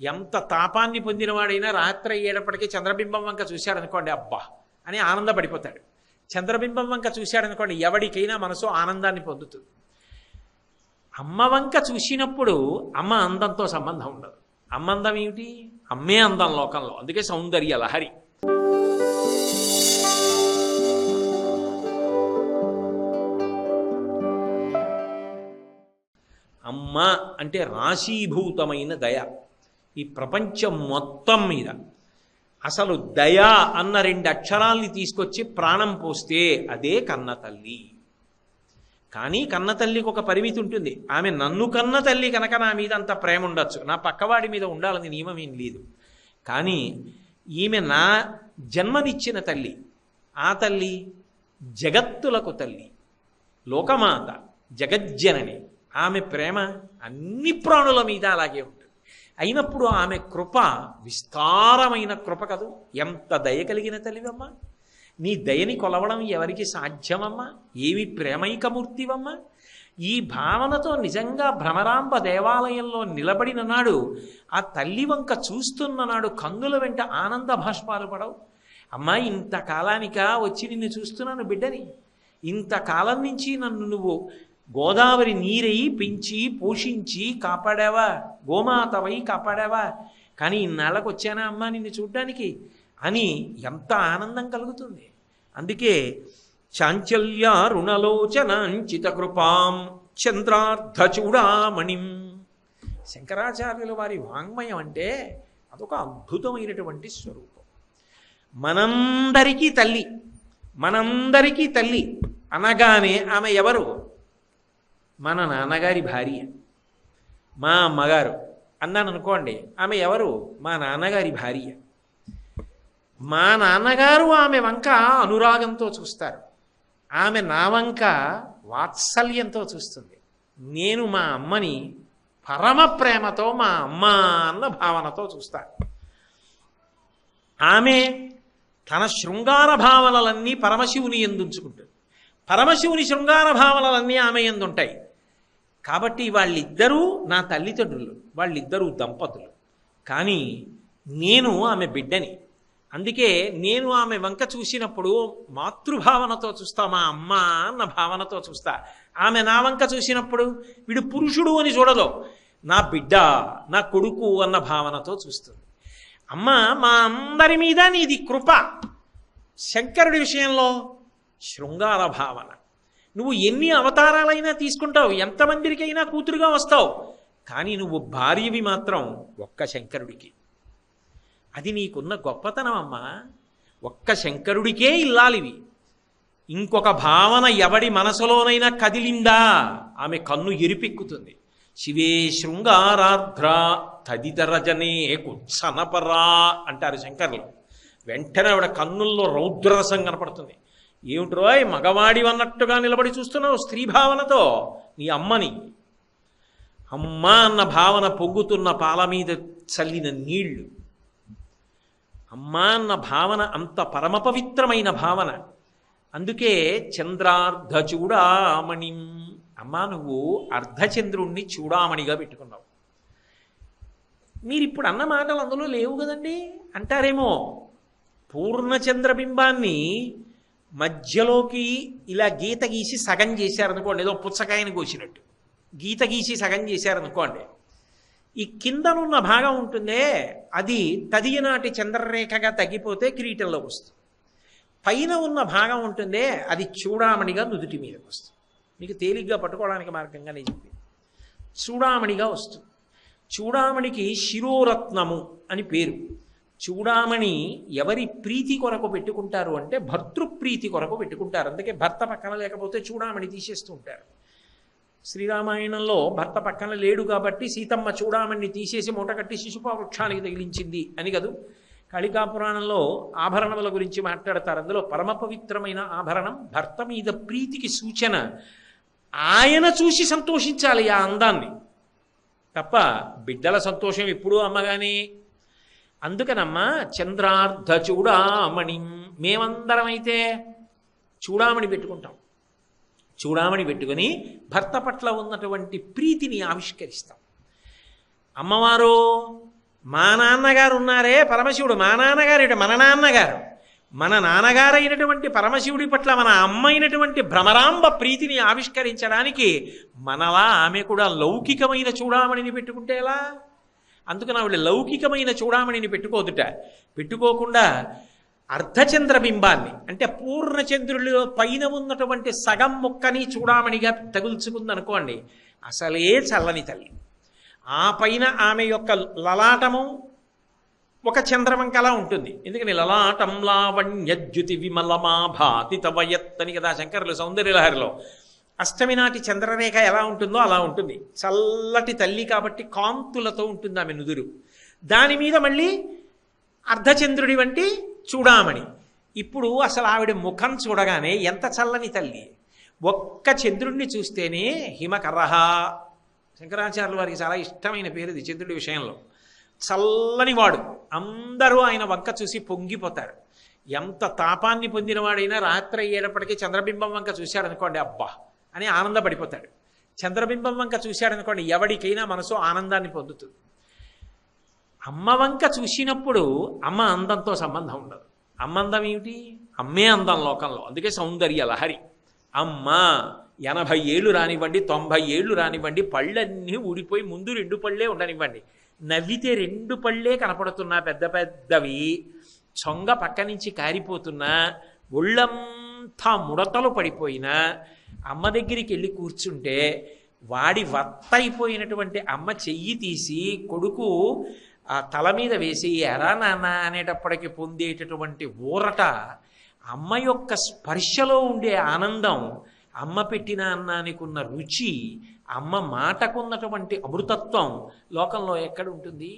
ఎంత తాపాన్ని పొందినవాడైనా రాత్రి అయ్యేటప్పటికీ చంద్రబింబం వంక చూశాడనుకోండి అబ్బా అని ఆనందపడిపోతాడు. చంద్రబింబం వంక చూశాడనుకోండి ఎవడికైనా మనసు ఆనందాన్ని పొందుతుంది. అమ్మ వంక చూసినప్పుడు అమ్మ అందంతో సంబంధం ఉండదు. అమ్మ అందం ఏమిటి? అమ్మే అందం లోకంలో అందుకే సౌందర్య లహరి. అమ్మ అంటే రాశీభూతమైన దయ. ఈ ప్రపంచం మొత్తం మీద. అసలు దయా అన్న రెండు అక్షరాల్ని తీసుకొచ్చి ప్రాణం పోస్తే అదే కన్న తల్లి కానీ కన్న తల్లికి ఒక పరిమితి ఉంటుంది. ఆమె నన్ను కన్న తల్లి కనుక నా మీద అంత ప్రేమ ఉండొచ్చు. నా పక్కవాడి మీద ఉండాలని నియమం ఏం లేదు. కానీ ఈమె నా జన్మనిచ్చిన తల్లి ఆ తల్లి జగత్తులకు తల్లి లోకమాత జగజ్జనని. ఆమె ప్రేమ అన్ని ప్రాణుల మీద అలాగే ఉంటుంది. అయినప్పుడు ఆమె కృప విస్తారమైన కృప కదూ. ఎంత దయ కలిగిన తల్లివమ్మా. నీ దయని కొలవడం ఎవరికి సాధ్యమమ్మా? ఏమి ప్రేమైకమూర్తివమ్మా ఈ భావనతో నిజంగా భ్రమరాంబ దేవాలయంలో నిలబడిన నాడు ఆ తల్లి వంక చూస్తున్న నాడు కంగుల వెంట ఆనంద భాష్పాలు పడవు. అమ్మా ఇంతకాలానిక వచ్చి నిన్ను చూస్తున్నాను బిడ్డని. ఇంతకాలం నుంచి నన్ను నువ్వు గోదావరి నీరై పెంచి పోషించి కాపాడావా? గోమాతవై కాపాడావా? కానీ ఇన్నాళ్ళకు వచ్చానా అమ్మా నిన్ను చూడ్డానికి? అని ఎంత ఆనందం కలుగుతుంది. అందుకే చాంచల్య రుణలోచనాంచిత కృపాం చంద్రార్ధచూడామణిం. శంకరాచార్యుల వారి వాంగ్మయం అంటే అదొక అద్భుతమైనటువంటి స్వరూపం. మనందరికీ తల్లి మనందరికీ తల్లి అనగానే ఆమె ఎవరు? మన నాన్నగారి భార్య. మా అమ్మగారు. అన్నాను అనుకోండి ఆమె ఎవరు? మా నాన్నగారి భార్య. మా నాన్నగారు ఆమె వంక అనురాగంతో చూస్తారు. ఆమె నా వంక వాత్సల్యంతో చూస్తుంది. నేను మా అమ్మని పరమ ప్రేమతో మా అమ్మ అన్న భావనతో చూస్తాను ఆమె తన శృంగార భావనలన్నీ పరమశివుని ఎందుంచుకుంటుంది. పరమశివుని శృంగార భావనలన్నీ ఆమె ఎందుంటాయి? కాబట్టి వాళ్ళిద్దరూ నా తల్లిదండ్రులు వాళ్ళిద్దరూ దంపతులు. కానీ నేను ఆమె బిడ్డని. అందుకే నేను ఆమె వంక చూసినప్పుడు మాతృభావనతో చూస్తా మా అమ్మ అన్న భావనతో చూస్తా. ఆమె నా వంక చూసినప్పుడు వీడు పురుషుడు అని చూడదు. నా బిడ్డ నా కొడుకు అన్న భావనతో చూస్తుంది. అమ్మ మా అందరి మీద నీది కృప. శంకరుడి విషయంలో శృంగార భావన. నువ్వు ఎన్ని అవతారాలైనా తీసుకుంటావు ఎంతమందిరికైనా కూతురుగా వస్తావు కానీ నువ్వు భార్యవి మాత్రం ఒక్క శంకరుడికి. అది నీకున్న గొప్పతనం అమ్మా. ఒక్క శంకరుడికే ఇల్లాలివి. ఇంకొక భావన ఎవడి మనసులోనైనా కదిలిందా? ఆమె కన్ను ఎరిపెక్కుతుంది. శివే శృంగారార్ధ్ర తదితరజనే కుత్సనపరా అంటారు శంకర్లు. వెంటనే ఆవిడ కన్నుల్లో రౌద్రరసం కనపడుతుంది. ఏమిట్రోయ్ మగవాడి అన్నట్టుగా నిలబడి చూస్తున్నావు స్త్రీ భావనతో? నీ అమ్మని. అమ్మ అన్న భావన పొంగుతున్న పాల మీద చల్లిన నీళ్ళు. అమ్మ అన్న భావన అంత పరమపవిత్రమైన భావన. అందుకే చంద్రార్ధ చూడామణి అమ్మా నువ్వు అర్ధచంద్రుణ్ణి చూడామణిగా పెట్టుకున్నావు. మీరు ఇప్పుడు అన్న మాటలు అందులో లేవు కదండి? అంటారేమో పూర్ణచంద్రబింబాన్ని మధ్యలోకి ఇలా గీత గీసి సగం చేశారనుకోండి ఏదో పుచ్చకాయని కోసినట్టు. గీత గీసి సగం చేశారనుకోండి ఈ కిందనున్న భాగం ఉంటుందే అది తదియనాటి చంద్రరేఖగా తగ్గిపోతే కిరీటంలోకి వస్తుంది. పైన ఉన్న భాగం ఉంటుందే అది చూడామణిగా నుదుటి మీదకి వస్తుంది. మీకు తేలిగ్గా పట్టుకోవడానికి మార్గంగా నేను చెప్పి చూడామణిగా వస్తుంది. చూడామణికి శిరోరత్నము అని పేరు. చూడామణి ఎవరి ప్రీతి కొరకు పెట్టుకుంటారు అంటే భర్తృప్రీతి కొరకు పెట్టుకుంటారు. అందుకే భర్త పక్కన లేకపోతే చూడామణి తీసేస్తూ ఉంటారు. శ్రీరామాయణంలో భర్త పక్కన లేడు కాబట్టి సీతమ్మ చూడామణ్ణి తీసేసి మూటకట్టి శిశుపా వృక్షానికి తగిలించింది అని కదూ? కాళికాపురాణంలో ఆభరణముల గురించి మాట్లాడతారు. అందులో పరమ పవిత్రమైన ఆభరణం భర్త మీద ప్రీతికి సూచన. ఆయన చూసి సంతోషించాలి ఆ అందాన్ని. తప్ప బిడ్డల సంతోషం ఎప్పుడూ అమ్మగానే అందుకనమ్మా చంద్రార్ధ చూడామణి మేమందరమైతే చూడామణి పెట్టుకుంటాం. చూడామణి పెట్టుకొని భర్త పట్ల ఉన్నటువంటి ప్రీతిని ఆవిష్కరిస్తాం. అమ్మవారు మా నాన్నగారు ఉన్నారే పరమశివుడు. మా నాన్నగారు ఇటు మన నాన్నగారు. మన నాన్నగారైనటువంటి పరమశివుడి పట్ల మన అమ్మైనటువంటి భ్రమరాంబ ప్రీతిని ఆవిష్కరించడానికి మనలా ఆమె కూడా లౌకికమైన చూడామణిని పెట్టుకుంటే ఎలా? అందుకని ఆవిడ లౌకికమైన చూడామణిని పెట్టుకోదుట. పెట్టుకోకుండా అర్ధచంద్ర బింబాన్ని అంటే పూర్ణచంద్రుడిలో పైన ఉన్నటువంటి సగం ముక్కని చూడామణిగా తగుల్చుకుందనుకోండి అసలే చల్లని తల్లి. ఆ పైన ఆమె యొక్క లలాటము ఒక చంద్రవంకలా ఉంటుంది. ఎందుకని లలాటం లావణ్యద్యుతి విమలమాభాతి తవయత్ అని కదా శంకరులు సౌందర్యలహరిలో. అష్టమి నాటి చంద్రరేఖ ఎలా ఉంటుందో అలా ఉంటుంది. చల్లటి తల్లి కాబట్టి కాంతులతో ఉంటుంది ఆమె నుదురు. దాని మీద మళ్ళీ అర్ధచంద్రుడి వంటి చూడామణి. ఇప్పుడు అసలు ఆవిడ ముఖం చూడగానే ఎంత చల్లని తల్లి. ఒక్క చంద్రుడిని చూస్తేనే హిమకర్రహ. శంకరాచార్యుల వారికి చాలా ఇష్టమైన పేరు ఇది చంద్రుడి విషయంలో. చల్లని వాడు. అందరూ ఆయన వంక చూసి పొంగిపోతారు. ఎంత తాపాన్ని పొందినవాడైనా రాత్రి అయ్యేటప్పటికీ చంద్రబింబం వంక చూశాడనుకోండి అబ్బా! అని ఆనందపడిపోతాడు. చంద్రబింబం వంక చూశాడనుకోండి ఎవడికైనా మనసు ఆనందాన్ని పొందుతుంది. అమ్మ వంక చూసినప్పుడు అమ్మ అందంతో సంబంధం ఉండదు. అమ్మ అందం ఏమిటి? అమ్మే అందం లోకంలో. అందుకే సౌందర్య లహరి. అమ్మ ఎనభై ఏళ్ళు రానివ్వండి తొంభై ఏళ్ళు రానివ్వండి పళ్ళన్నీ ఊడిపోయి ముందు రెండు పళ్ళే ఉండనివ్వండి. నవ్వితే రెండు పళ్ళే కనపడుతున్నా పెద్ద పెద్దవి. చొంగ పక్క నుంచి కారిపోతున్నా ఒళ్ళంతా ముడతలు పడిపోయినా అమ్మ దగ్గరికి వెళ్ళి కూర్చుంటే వాడి వత్తైపోయినటువంటి అమ్మ చెయ్యి తీసి కొడుకు ఆ తల మీద వేసి ఎరా నాన్న అనేటప్పటికి పొందేటటువంటి ఊరట అమ్మ యొక్క స్పర్శలో ఉండే ఆనందం అమ్మ పెట్టిన అన్నానికి ఉన్న రుచి అమ్మ మాటకున్నటువంటి అమృతత్వం లోకంలో ఎక్కడ ఉంటుంది?